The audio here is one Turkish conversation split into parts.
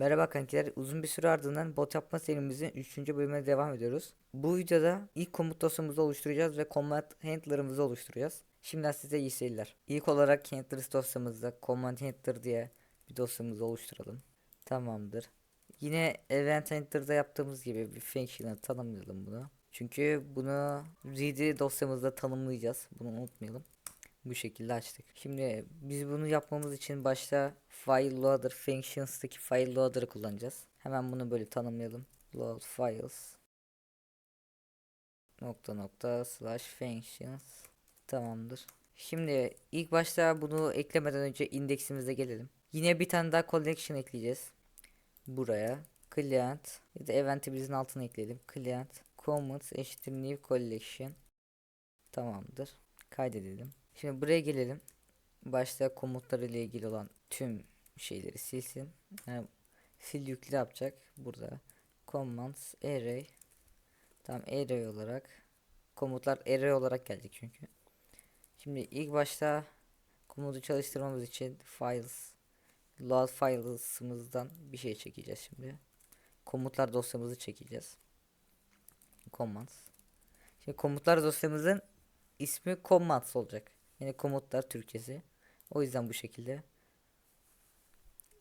Merhaba kankiler. Uzun bir süre ardından bot yapma serimizin 3. bölümüne devam ediyoruz. Bu videoda ilk komut dosyamızı oluşturacağız ve command handler'ımızı oluşturacağız. Şimdiden size iyi seyirler. İlk olarak handlers dosyamızda command handler diye bir dosyamızı oluşturalım. Tamamdır. Yine event handler'da yaptığımız gibi bir function'ı tanımlayalım bunu. Çünkü bunu read dosyamızda tanımlayacağız. Bunu unutmayalım. Bu şekilde açtık. Şimdi biz bunu yapmamız için başta file loader functions'taki file loader'ı kullanacağız. Hemen bunu böyle tanımlayalım. Load files nokta nokta slash functions tamamdır. Şimdi ilk başta bunu eklemeden önce indeksimize gelelim. Yine bir tane daha collection ekleyeceğiz. Buraya client ya da eventimizin altına ekleyelim. Client comments eşittir new collection tamamdır. Kaydedelim. Şimdi buraya gelelim. Başta komutlar ile ilgili olan tüm şeyleri silsin. Yani sil yükle yapacak. Burada commands array tam array olarak komutlar array olarak gelecek çünkü. Şimdi ilk başta komutu çalıştırmamız için files load files'ımızdan bir şey çekeceğiz şimdi. Komutlar dosyamızı çekeceğiz. Commands. Şimdi komutlar dosyamızın ismi commands olacak. Yani komutlar Türkçesi. O yüzden bu şekilde.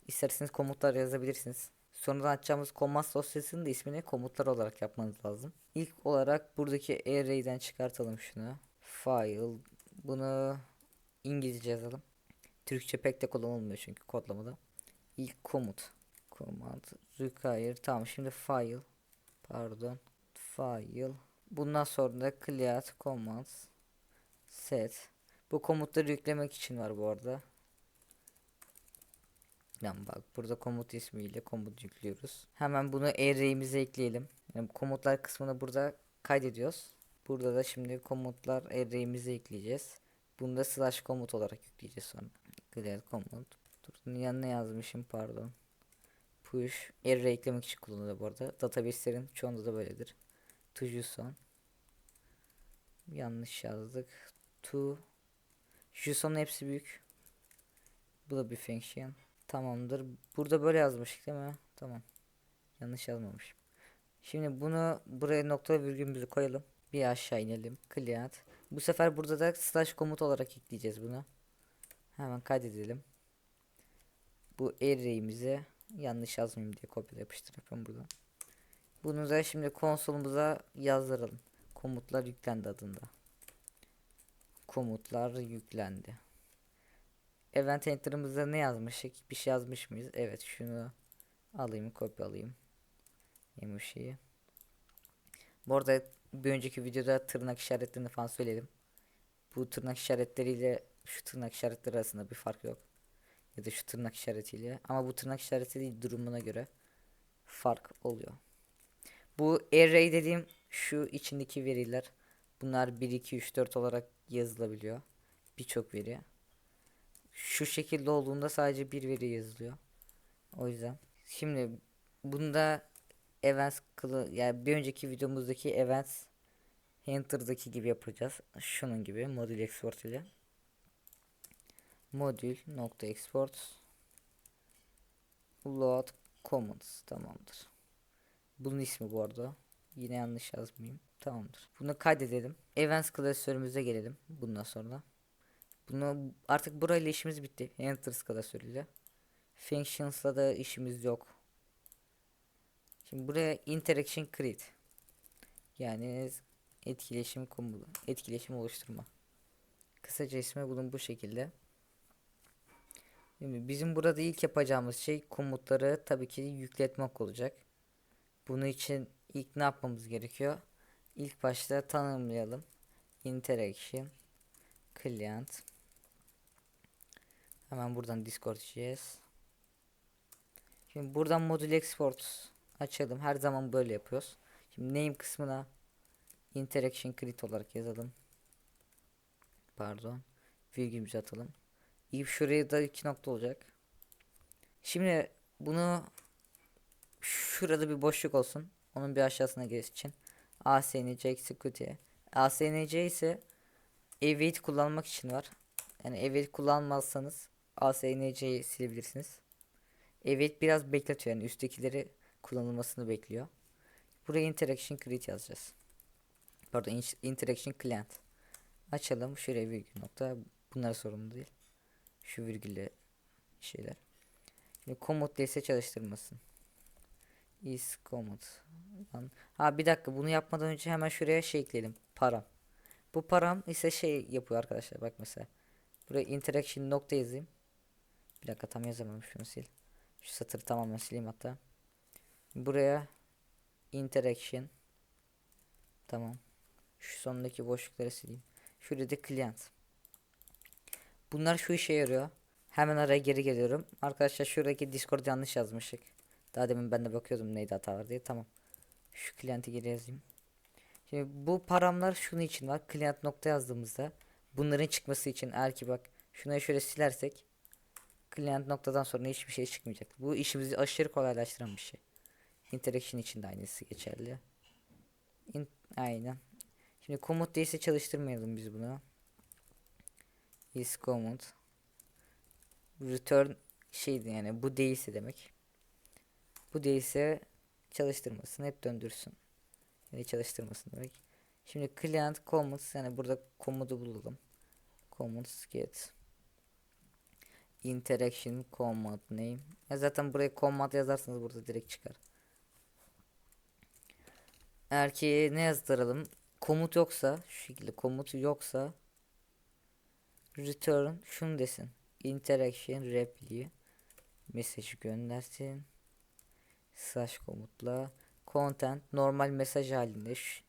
İsterseniz komutlar yazabilirsiniz. Sonradan açacağımız commands dosyasının da ismini komutlar olarak yapmanız lazım. İlk olarak buradaki array'den çıkartalım şunu. File. Bunu İngilizce yazalım. Türkçe pek de kullanılmıyor çünkü kodlamada. İlk komut. Command require. Tamam şimdi file. Pardon. File. Bundan sonra da clear commands set. Bu komutları yüklemek için var bu arada. Lan bak burada komut ismiyle komut yüklüyoruz. Hemen bunu array'imize ekleyelim. Yani komutlar kısmını burada kaydediyoruz. Burada da şimdi komutlar array'imize ekleyeceğiz. Bunu da slash komut olarak yükleyeceğiz sonra. Clear komut. Dur yanına yazmışım pardon. Push array eklemek için kullanılıyor bu arada. Database'lerin çoğunda da böyledir. To JSON. Yanlış yazdık. To JSON'un hepsi büyük. Bu da bir function. Tamamdır. Burada böyle yazmıştık değil mi? Tamam. Yanlış yazmamışım. Şimdi bunu buraya nokta virgülümüzü koyalım. Bir aşağı inelim. Client. Bu sefer burada da slash komut olarak ekleyeceğiz bunu. Hemen kaydedelim. Bu array'imize yanlış yazmayayım diye kopyala yapıştır yapıyorum buradan. Bunu da şimdi konsolumuza yazdıralım. Komutlar yüklendi adında. Komutlar yüklendi. Event enter'ımızda ne yazmıştık? Bir şey yazmış mıyız? Evet şunu alayım kopyalayayım. Şeyi. Bu arada bir önceki videoda tırnak işaretlerini falan söyledim. Bu tırnak işaretleriyle şu tırnak işaretleri arasında bir fark yok. Ya da şu tırnak işaretiyle. Ama bu tırnak işareti değil durumuna göre fark oluyor. Bu array dediğim şu içindeki veriler. Bunlar 1, 2, 3, 4 olarak yazılabiliyor. Birçok veri. Şu şekilde olduğunda sadece bir veri yazılıyor. O yüzden. Şimdi bunda events kılı yani bir önceki videomuzdaki events Hunter'daki gibi yapacağız. Şunun gibi modül export ile. Modül nokta export load comments tamamdır. Bunun ismi bu arada. Yine yanlış yazmayayım. Tamamdır. Bunu kaydedelim. Events klasörümüze gelelim bundan sonra. Bunu artık burayla işimiz bitti. Enters klasörüyle. Functions'la da işimiz yok. Şimdi buraya interaction create. Yani etkileşim komutu, etkileşim oluşturma. Kısaca ismi bunun bu şekilde. Şimdi bizim burada ilk yapacağımız şey komutları tabii ki yükletmek olacak. Bunun için ilk ne yapmamız gerekiyor? İlk başta tanımlayalım. Interaction client Hemen buradan Discord içeceğiz. Şimdi buradan modül export açalım. Her zaman böyle yapıyoruz. Şimdi name kısmına interaction create olarak yazalım. Pardon. Virgülümüzü atalım. İyi şuraya da iki nokta olacak. Şimdi bunu şurada bir boşluk olsun. Onun bir aşağısına geçin. ASNC execute. ASNC ise await kullanmak için var. Yani await kullanmazsanız ASNC'yi silebilirsiniz. Evet biraz bekletiyor yani üsttekileri kullanılmasını bekliyor. Buraya interaction create yazacağız. Pardon in- interaction client. Açalım şuraya virgül nokta. Bunlar sorumlu değil. Şu virgülle şeyler. Şimdi komut değilse çalıştırmasın. Is komut. Ha bir dakika bunu yapmadan önce hemen şuraya şey ekleyelim. Param. Bu param ise şey yapıyor arkadaşlar. Bak mesela. Buraya interaction nokta yazayım. Bir dakika tam yazamadım şunu sil. Şu satırı tamamen sileyim hatta. Buraya interaction tamam. Şu sondaki boşlukları sileyim. Şurada da client. Bunlar şu işe yarıyor. Hemen araya geri geliyorum. Arkadaşlar şuradaki Discord yanlış yazmışık. Daha demin ben de bakıyordum neydi hata var diye. Tamam. Şu client'i geri yazayım. Şimdi bu paramlar şunun için var. Client nokta yazdığımızda bunların çıkması için eğer ki bak şuna şöyle silersek client noktadan sonra hiçbir şey çıkmayacak. Bu işimizi aşırı kolaylaştıran bir şey. Interaction için de aynısı geçerli. In aynen. Şimdi komut değilse çalıştırmayalım biz bunu. Is komut. Return şeydi yani bu değilse demek. Bu değilse çalıştırmasın hep döndürsün. Yani çalıştırmasın demek. Şimdi client commands yani burada komutu bulalım. Commands get interaction command name. Ya zaten buraya command yazarsanız burada direkt çıkar. Ki ne yazdıralım? Komut yoksa şu şekilde komut yoksa return şunu desin. Interaction reply mesajı göndersin. Slash komutla content normal mesaj halinde Ş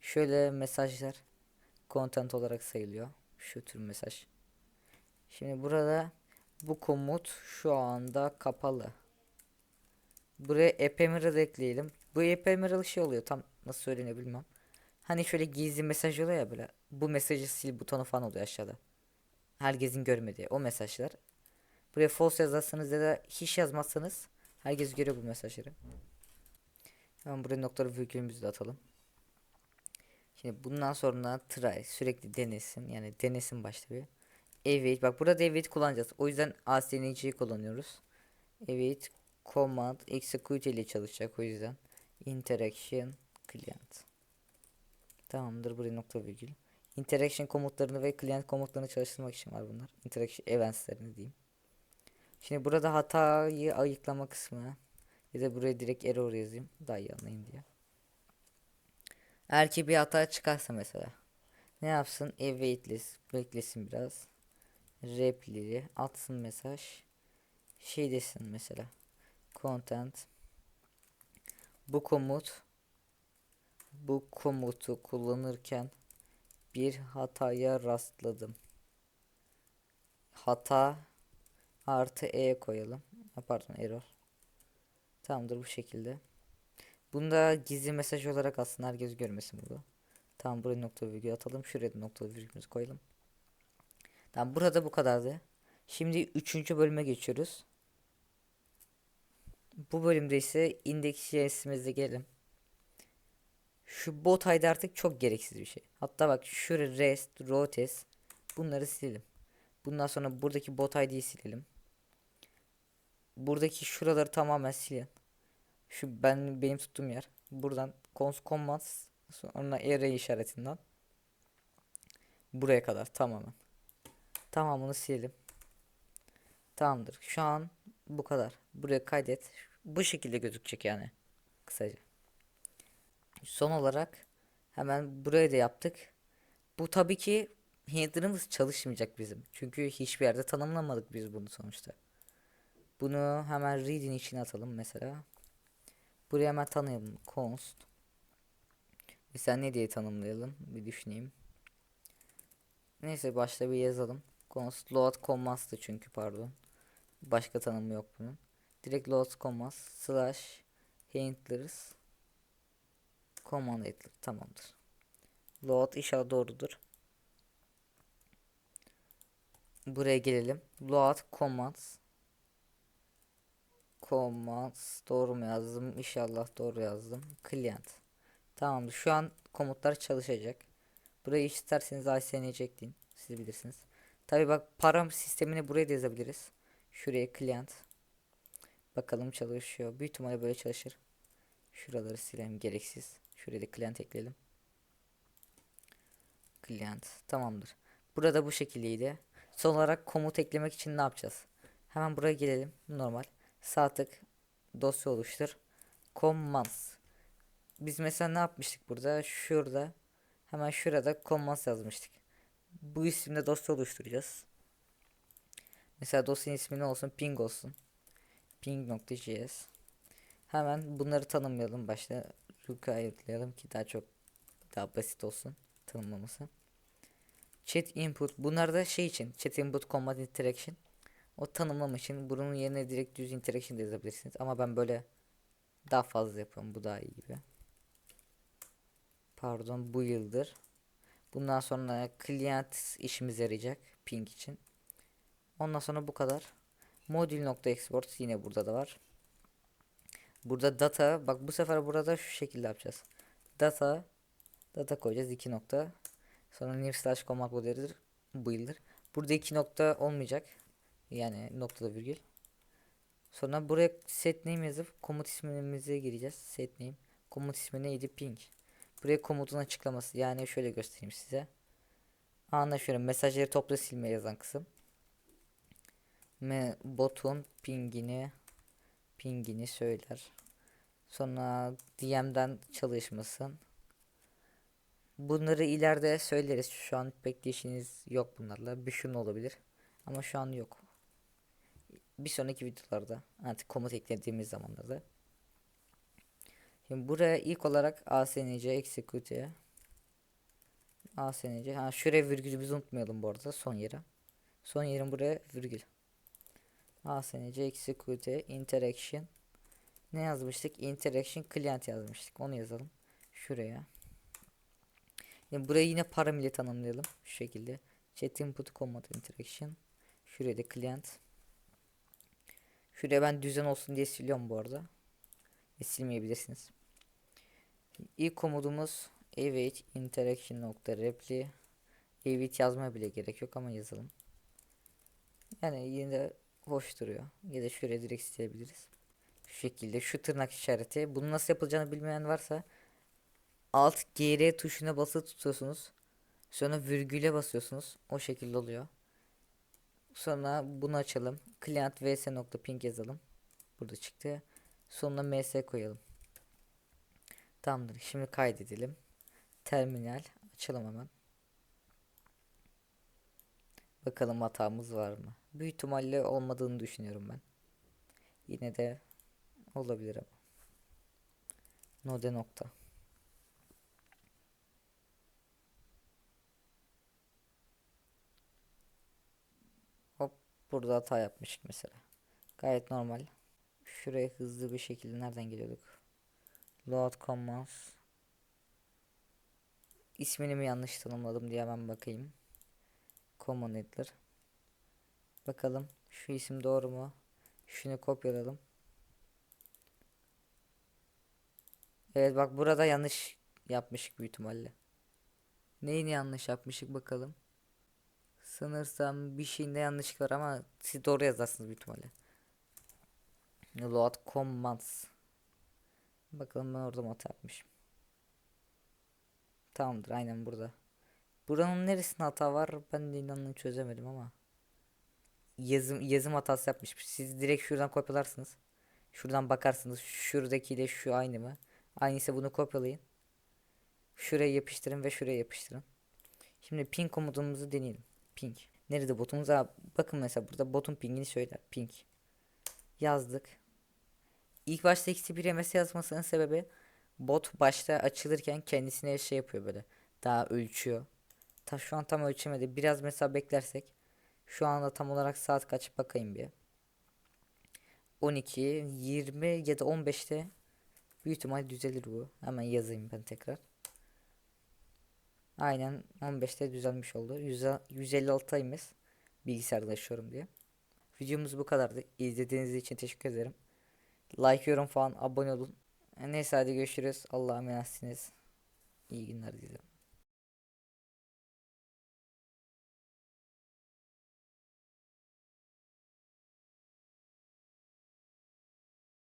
şöyle mesajlar content olarak sayılıyor. Şu tür mesaj. Şimdi burada bu komut şu anda kapalı. Buraya ephemeral ekleyelim. Bu ephemeral şey oluyor. Tam nasıl söyleniyor bilmem. Hani şöyle gizli mesaj oluyor ya böyle. Bu mesajı sil butonu falan oluyor aşağıda. Herkesin görmediği o mesajlar. Buraya false yazarsanız ya da hiç yazmazsanız herkes görüyor bu mesajları. Hemen buraya noktalı virgülümüzü de atalım. Şimdi bundan sonra try sürekli denesin. Yani denesin başta bir. Evet bak burada evet kullanacağız. O yüzden ASNC'yi kullanıyoruz. Evet command execute ile çalışacak o yüzden. Interaction client. Tamamdır buraya nokta virgül. Interaction komutlarını ve client komutlarını çalıştırmak için var bunlar. Interaction eventslerini diyeyim. Şimdi burada hatayı ayıklama kısmı ya da buraya direkt error yazayım daha iyi anlayın diye. Eğer ki bir hata çıkarsa mesela ne yapsın? Awaitless beklesin biraz. Reply atsın mesaj. Şey desin mesela. Content bu komut bu komutu kullanırken bir hataya rastladım. Hata artı e koyalım. Ha, Pardon error. Tamamdır bu şekilde. Bunda gizli mesaj olarak aslında herkes görmesin bunu. Tamam buraya nokta virgül atalım. Şuraya da nokta virgülümüzü koyalım. Tamam burada bu kadardı. Şimdi üçüncü bölüme geçiyoruz. Bu bölümde ise index.js'imize gelelim. Şu bot ID artık çok gereksiz bir şey. Hatta bak şu rest, rotes bunları silelim. Bundan sonra buradaki bot ID'yi silelim. Buradaki şuraları tamamen silin. Şu ben benim tuttuğum yer. Buradan cons commands sonra array işaretinden buraya kadar tamamen. Tamamını silelim. Tamamdır. Şu an bu kadar. Buraya kaydet. Bu şekilde gözükecek yani. Kısaca. Son olarak hemen buraya da yaptık. Bu tabii ki header'ımız çalışmayacak bizim. Çünkü hiçbir yerde tanımlamadık biz bunu sonuçta. Bunu hemen read'in içine atalım mesela. Buraya hemen tanıyalım. Const. Mesela ne diye tanımlayalım? Bir düşüneyim. Neyse başta bir yazalım. Const load commands'tı çünkü pardon. Başka tanımı yok bunun. Direkt load commands slash handlers command edilir. Tamamdır. Load inşallah doğrudur. Buraya gelelim. Load commands commands doğru mu yazdım? İnşallah doğru yazdım. Client. Tamamdır. Şu an komutlar çalışacak. Burayı isterseniz ISNC ekleyin. Siz bilirsiniz. Tabi bak param sistemini buraya da yazabiliriz. Şuraya client. Bakalım çalışıyor. Büyük ihtimalle böyle çalışır. Şuraları silelim gereksiz. Şuraya da client ekleyelim. Client tamamdır. Burada bu şekildeydi. Son olarak komut eklemek için ne yapacağız? Hemen buraya gelelim. Normal. Sağ tık dosya oluştur. Commands. Biz mesela ne yapmıştık burada? Şurada hemen şurada commands yazmıştık. Bu isimde dosya oluşturacağız. Mesela dosyanın ismi ne olsun? Ping olsun. Ping.js. Hemen bunları tanımlayalım başta. Ruka ayırtlayalım ki daha çok daha basit olsun tanımlaması. Chat input. Bunlar da şey için. Chat input combat interaction. O tanımlama için bunun yerine direkt düz interaction de yazabilirsiniz. Ama ben böyle daha fazla yapıyorum. Bu daha iyi gibi. Pardon bu yıldır. Bundan sonra client işimize yarayacak. Ping için. Ondan sonra bu kadar. Modül.export yine burada da var. Burada data bak bu sefer burada şu şekilde yapacağız. Data data koyacağız 2 nokta. Sonra new slash command modelidir bu yıldır. Burada 2 nokta olmayacak. Yani noktada virgül. Sonra buraya set name yazıp komut ismimize gireceğiz. Set name. Komut ismi neydi? Ping. Buraya komutun açıklaması. Yani şöyle göstereyim size. Anla şöyle mesajları topla silme yazan kısım. Me botun pingini pingini söyler. Sonra DM'den çalışmasın. Bunları ileride söyleriz. Şu an pek işiniz yok bunlarla. Bir olabilir. Ama şu an yok. Bir sonraki videolarda artık komut eklediğimiz zamanlarda. Şimdi buraya ilk olarak asnc execute asnc ha şuraya virgülü biz unutmayalım bu arada son yere. Son yerin buraya virgül. asnc execute interaction ne yazmıştık? Interaction client yazmıştık. Onu yazalım. Şuraya. Yani buraya yine paramile tanımlayalım. Şu şekilde. Chat input command interaction. Şuraya da client. Şuraya ben düzen olsun diye siliyorum bu arada. E, silmeyebilirsiniz. İlk komudumuz await interaction nokta repli. Await yazmaya bile gerek yok ama yazalım. Yani yine de hoş duruyor. Ya da şuraya direkt silebiliriz. Şu şekilde şu tırnak işareti. Bunu nasıl yapılacağını bilmeyen varsa alt gr tuşuna basılı tutuyorsunuz. Sonra virgüle basıyorsunuz. O şekilde oluyor. Sonra bunu açalım. Client vs.ping yazalım. Burada çıktı. Sonuna ms koyalım. Tamamdır. Şimdi kaydedelim. Terminal açalım hemen. Bakalım hatamız var mı? Büyük ihtimalle olmadığını düşünüyorum ben. Yine de olabilir ama. Node nokta. Burada hata yapmıştık mesela. Gayet normal. Şuraya hızlı bir şekilde nereden geliyorduk? Load commands. İsmini mi yanlış tanımladım diye hemen bakayım. Common editor. Bakalım şu isim doğru mu? Şunu kopyalayalım. Evet bak burada yanlış yapmışık büyük ihtimalle. Neyini yanlış yapmışık bakalım. Sanırsam bir şeyinde yanlışlık var ama siz doğru yazarsınız büyük ihtimalle. Load commands. Bakalım ben orada mı hata yapmışım. Tamamdır aynen burada. Buranın neresinde hata var ben de inanın çözemedim ama. Yazım, yazım hatası yapmış. Siz direkt şuradan kopyalarsınız. Şuradan bakarsınız. Şuradakiyle şu aynı mı? Aynıysa bunu kopyalayın. Şuraya yapıştırın ve şuraya yapıştırın. Şimdi ping komutumuzu deneyelim. Ping. Nerede botumuz? Aa, bakın mesela burada botun pingini söyler. Ping. Yazdık. İlk başta eksi bir MS yazmasının sebebi bot başta açılırken kendisine şey yapıyor böyle. Daha ölçüyor. Ta şu an tam ölçemedi. Biraz mesela beklersek. Şu anda tam olarak saat kaç bakayım bir. 12, 20 ya da 15'te büyük ihtimal düzelir bu. Hemen yazayım ben tekrar. Aynen 15'te düzelmiş oldu. 156'ymış bilgisayarda yaşıyorum diye. Videomuz bu kadardı. İzlediğiniz için teşekkür ederim. Like, yorum falan abone olun. Neyse hadi görüşürüz. Allah'a emanetsiniz. İyi günler dilerim.